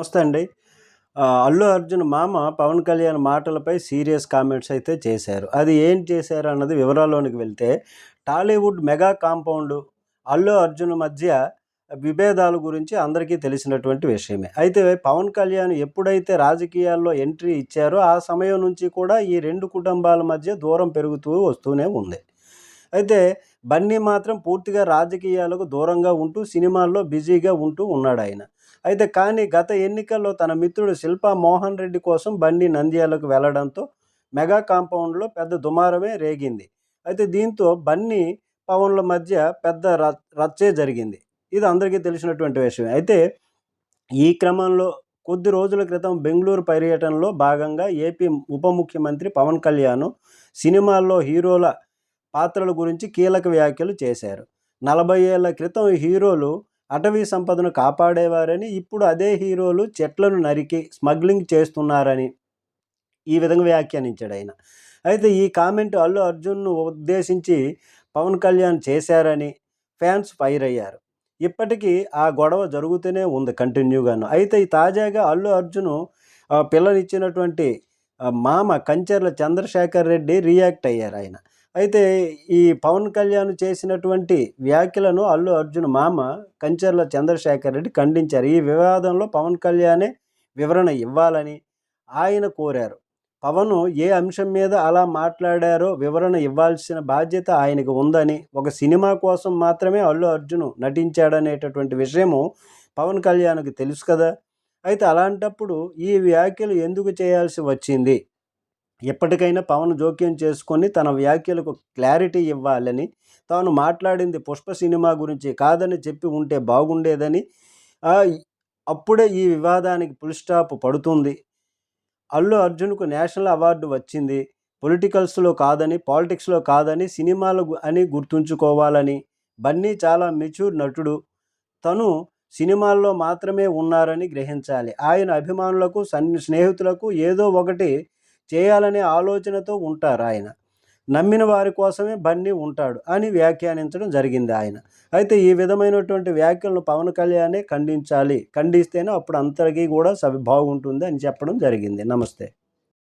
నమస్తే అండి. అల్లు అర్జున్ మామ పవన్ కళ్యాణ్ మాటలపై సీరియస్ కామెంట్స్ అయితే చేశారు. అది ఏం చేశారు అన్నది వివరాల్లోనికి వెళ్తే టాలీవుడ్ మెగా కాంపౌండ్ అల్లు అర్జున్ మధ్య విభేదాల గురించి అందరికీ తెలిసినటువంటి విషయమే. అయితే పవన్ కళ్యాణ్ ఎప్పుడైతే రాజకీయాల్లో ఎంట్రీ ఇచ్చారో ఆ సమయం నుంచి కూడా ఈ రెండు కుటుంబాల మధ్య దూరం పెరుగుతూ వస్తూనే ఉంది. అయితే బన్నీ మాత్రం పూర్తిగా రాజకీయాలకు దూరంగా ఉంటూ సినిమాల్లో బిజీగా ఉంటూ ఉన్నాడు ఆయన. అయితే కానీ గత ఎన్నికల్లో తన మిత్రుడు శిల్పా మోహన్ రెడ్డి కోసం బండి నంద్యాలకు వెళ్ళడంతో మెగా కాంపౌండ్లో పెద్ద దుమారమే రేగింది. అయితే దీంతో బన్నీ పవన్ల మధ్య పెద్ద రచ్చే జరిగింది. ఇది అందరికీ తెలిసినటువంటి విషయం అయితే ఈ క్రమంలో కొద్ది రోజుల క్రితం బెంగళూరు పర్యటనలో భాగంగా ఏపీ ఉప ముఖ్యమంత్రి పవన్ కళ్యాణ్ సినిమాల్లో హీరోల పాత్రల గురించి కీలక వ్యాఖ్యలు చేశారు. నలభై ఏళ్ళ క్రితం హీరోలు అటవీ సంపదను కాపాడేవారని ఇప్పుడు అదే హీరోలు చెట్లను నరికి స్మగ్లింగ్ చేస్తున్నారని ఈ విధంగా వ్యాఖ్యానించాడు ఆయన. అయితే ఈ కామెంట్ అల్లు అర్జున్ను ఉద్దేశించి పవన్ కళ్యాణ్ చేశారని ఫ్యాన్స్ ఫైర్ అయ్యారు. ఇప్పటికీ ఆ గొడవ జరుగుతూనే ఉంది కంటిన్యూగాను. అయితే ఈ తాజాగా అల్లు అర్జున్ ఆ, పిల్లనిచ్చినటువంటి మామ కంచర్ల చంద్రశేఖర్ రెడ్డి రియాక్ట్ అయ్యారు ఆయన. అయితే ఈ పవన్ కళ్యాణ్ చేసినటువంటి వ్యాఖ్యలను అల్లు అర్జున్ మామ కంచర్ల చంద్రశేఖర్ రెడ్డి ఖండించారు. ఈ వివాదంలో పవన్ కళ్యాణే వివరణ ఇవ్వాలని ఆయన కోరారు. పవన్ ఏ అంశం మీద అలా మాట్లాడారో వివరణ ఇవ్వాల్సిన బాధ్యత ఆయనకు ఉందని ఒక సినిమా కోసం మాత్రమే అల్లు అర్జున్ నటించాడనేటటువంటి విషయము పవన్ కళ్యాణ్కి తెలుసు కదా. అయితే అలాంటప్పుడు ఈ వ్యాఖ్యలు ఎందుకు చేయాల్సి వచ్చింది? ఎప్పటికైనా పవన్ జోక్యం చేసుకొని తన వ్యాఖ్యలకు క్లారిటీ ఇవ్వాలని తాను మాట్లాడింది పుష్ప సినిమా గురించి కాదని చెప్పి ఉంటే బాగుండేదని అప్పుడే ఈ వివాదానికి ఫుల్ స్టాప్ పడుతుంది. అల్లు అర్జున్కు నేషనల్ అవార్డు వచ్చింది. పొలిటికల్స్లో కాదని పాలిటిక్స్లో కాదని సినిమాలు అని గుర్తుంచుకోవాలని. బన్నీ చాలా మెచ్యూర్ నటుడు. తను సినిమాల్లో మాత్రమే ఉన్నారని గ్రహించాలి. ఆయన అభిమానులకు సన్ స్నేహితులకు ఏదో ఒకటి చేయాలనే ఆలోచనతో ఉంటారు ఆయన. నమ్మిన వారి కోసమే బన్నీ ఉంటాడు అని వ్యాఖ్యానించడం జరిగింది ఆయన. అయితే ఈ విధమైనటువంటి వ్యాఖ్యలను పవన్ కళ్యాణే ఖండించాలి. ఖండిస్తేనే అప్పుడు అందరికీ కూడా సభ బాగుంటుంది అని చెప్పడం జరిగింది. నమస్తే.